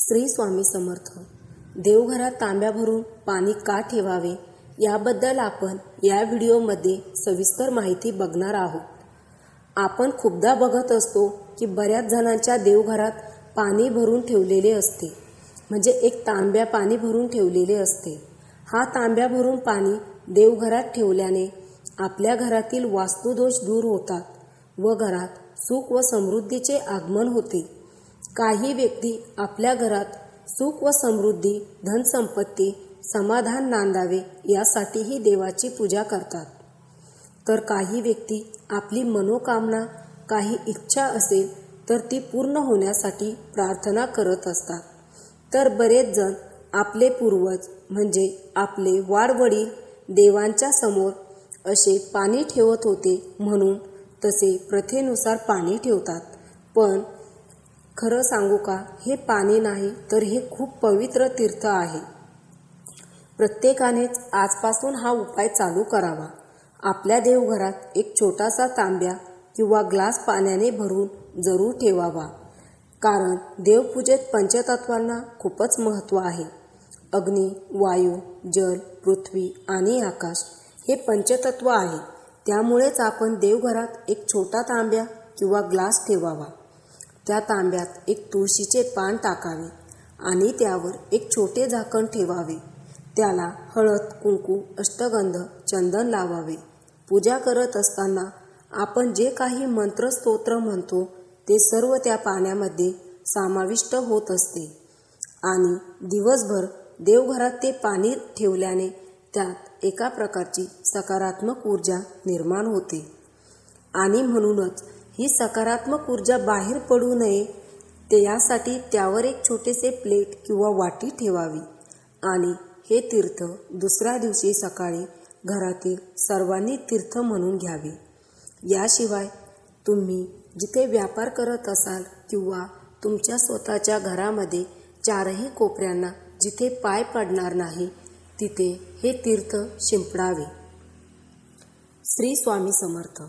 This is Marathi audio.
श्री स्वामी समर्थ. देवघरात तांब्या भरून पाणी का ठेवावे? याबद्दल आपण या व्हिडिओमध्ये सविस्तर माहिती बघणार आहोत. आपण खूपदा बघत असतो की बऱ्याच जणांच्या देवघरात पाणी भरून ठेवलेले असते. म्हणजे एक तांब्या पाणी भरून ठेवलेले असते. हा तांब्या भरून पाणी देवघरात ठेवल्याने आपल्या घरातील वास्तुदोष दूर होतात व घरात सुख व समृद्धीचे आगमन होते. काही व्यक्ती आपल्या घरात सुख व समृद्धी धनसंपत्ती समाधान नांदावे यासाठीही देवाची पूजा करतात. तर काही व्यक्ती आपली मनोकामना काही इच्छा असेल तर ती पूर्ण होण्यासाठी प्रार्थना करत असतात. तर बरेच जण आपले पूर्वज म्हणजे आपले वाडवडील देवांच्या समोर असे पाणी ठेवत होते म्हणून तसे प्रथेनुसार पाणी ठेवतात. पण खरं सांगू का? हे पाणी नाही तर हे खूप पवित्र तीर्थ आहे. प्रत्येकानेच आजपासून हा उपाय चालू करावा. आपल्या देवघरात एक छोटासा तांब्या किंवा ग्लास पाण्याने भरून जरूर ठेवावा. कारण देवपूजेत पंचतत्वांना खूपच महत्त्व आहे. अग्नी वायू जल पृथ्वी आणि आकाश हे पंचतत्व आहे. त्यामुळेच आपण देवघरात एक छोटा तांब्या किंवा ग्लास ठेवावा. त्या तांब्यात एक तुळशीचे पान टाकावे आणि त्यावर एक छोटे झाकण ठेवावे. त्याला हळद कुंकू अष्टगंध चंदन लावावे. पूजा करत असताना आपण जे काही मंत्र स्तोत्र म्हणतो ते सर्व त्या पाण्यामध्ये समाविष्ट होत असते. आणि दिवसभर देवघरात ते पाणी ठेवल्याने त्यात एका प्रकारची सकारात्मक ऊर्जा निर्माण होते. आणि म्हणूनच ही सकारात्मक ऊर्जा बाहेर पडू नये. ते यासाठी त्यावर एक छोटेसे प्लेट किंवा वाटी ठेवावी. आणि हे तीर्थ दुसऱ्या दिवशी सकाळी घरातील सर्वांनी तीर्थ म्हणून घ्यावे. याशिवाय तुम्ही जिथे व्यापार करत असाल किंवा तुमच्या स्वतःच्या घरामध्ये चारही कोपऱ्यांना जिथे पाय पडणार नाही तिथे हे तीर्थ शिंपडावे. श्री स्वामी समर्थ.